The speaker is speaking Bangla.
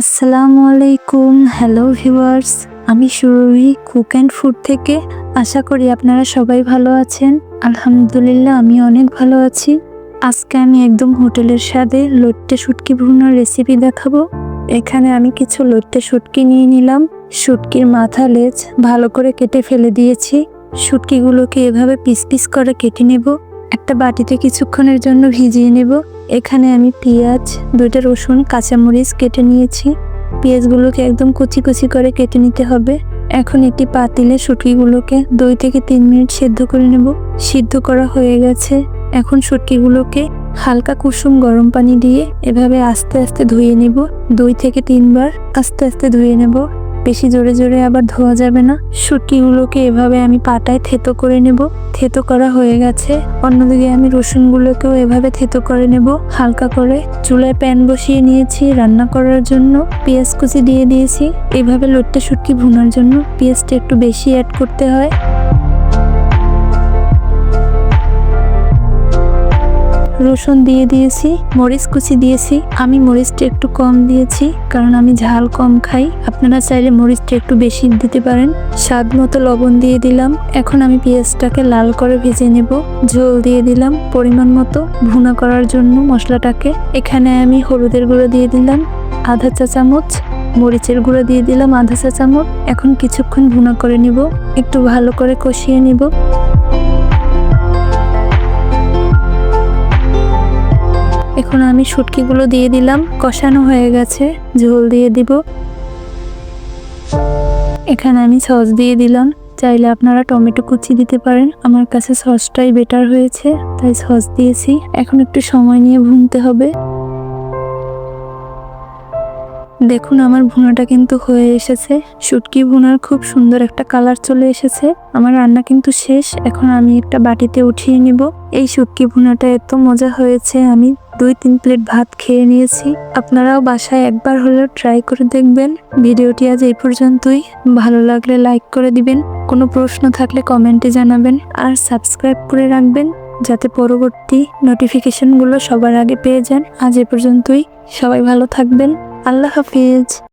আসসালামু আলাইকুম হ্যালো ভিউয়ার্স আমি সুরভি কুক অ্যান্ড ফুড থেকে। আশা করি আপনারা সবাই ভালো আছেন। আলহামদুলিল্লাহ আমি অনেক ভালো আছি। আজকে আমি একদম হোটেলের স্বাদে লট্টে শুটকি ভুনার রেসিপি দেখাবো। এখানে আমি কিছু লট্টে শুটকি নিয়ে নিলাম। শুটকির মাথা, লেজ ভালো করে কেটে ফেলে দিয়েছি। শুটকিগুলোকে এভাবে পিস পিস করে কেটে নেব। একটা বাটিতে কিছুক্ষণের জন্য ভিজিয়ে নেব। এখানে আমি পেঁয়াজ, দুইটা রসুন, কাঁচামরিচ কেটে নিয়েছি। পেঁয়াজগুলোকে একদম কুচি কুচি করে কেটে নিতে হবে। এখন একটি পাতিলে শুটকিগুলোকে দুই থেকে তিন মিনিট সেদ্ধ করে নেব। সিদ্ধ করা হয়ে গেছে। এখন শুটকিগুলোকে হালকা কুসুম গরম পানি দিয়ে এভাবে আস্তে আস্তে ধুয়ে নেব। দুই থেকে তিনবার আস্তে আস্তে ধুয়ে নেব। বেশি জোরে জোরে আবার ধোয়া যাবে না। শুটকিগুলোকে এভাবে আমি পাটায় থেতো করে নেব। থেতো করা হয়ে গেছে। অন্যদিকে আমি রসুনগুলোকেও এভাবে থেতো করে নেব। হালকা করে চুলায় প্যান বসিয়ে নিয়েছি রান্না করার জন্য। পেঁয়াজ কুচি দিয়ে দিয়েছি। এভাবে লোট্টা শুটকি ভুনার জন্য পেঁয়াজটা একটু বেশি অ্যাড করতে হয়। রসুন দিয়ে দিয়েছি, মরিচ কুচি দিয়েছি। আমি মরিচটা একটু কম দিয়েছি, কারণ আমি ঝাল কম খাই। আপনারা চাইলে মরিচটা একটু বেশি দিতে পারেন। স্বাদ মতো লবণ দিয়ে দিলাম। এখন আমি পেঁয়াজটাকে লাল করে ভেজে নেব। ঝোল দিয়ে দিলাম পরিমাণ মতো ভুনা করার জন্য মশলাটাকে। এখানে আমি হলুদের গুঁড়ো দিয়ে দিলাম, আধা চা চামচ মরিচের গুঁড়ো দিয়ে দিলাম, আধা চা চামচ। এখন কিছুক্ষণ ভুনা করে নিব। একটু ভালো করে কষিয়ে নিব। এখন আমি শুটকিগুলো দিয়ে দিলাম, কষানো হয়ে গেছে, ঝোল দিয়ে দিব। এখানে আমি সস দিয়ে দিলাম, চাইলে আপনারা টমেটো কুচি দিতে পারেন, আমার কাছে সসটাই বেটার হয়েছে, তাই সস দিয়েছি। এখন একটু সময় নিয়ে ভুনতে হবে। দেখুন, আমার ভুনাটা কিন্তু হয়ে এসেছে শুটকি ভুনার খুব সুন্দর একটা কালার চলে এসেছে, আমার রান্না কিন্তু শেষ, এখন আমি একটা বাটিতে উঠিয়ে নিব। এই শুটকি ভুনাটা এত মজা হয়েছে, আমি দুই তিন প্লেট ভাত খেয়ে নিয়েছি। আপনারাও বাসায় একবার হলেও ট্রাই করে দেখবেন। ভিডিওটি আজ এই পর্যন্তই। ভালো লাগলে লাইক করে দিবেন। কোনো প্রশ্ন থাকলে কমেন্টে জানাবেন। আর সাবস্ক্রাইব করে রাখবেন, যাতে পরবর্তী নোটিফিকেশনগুলো সবার আগে পেয়ে যান। আজ এ পর্যন্তই। সবাই ভালো থাকবেন। আল্লাহ হাফিজ।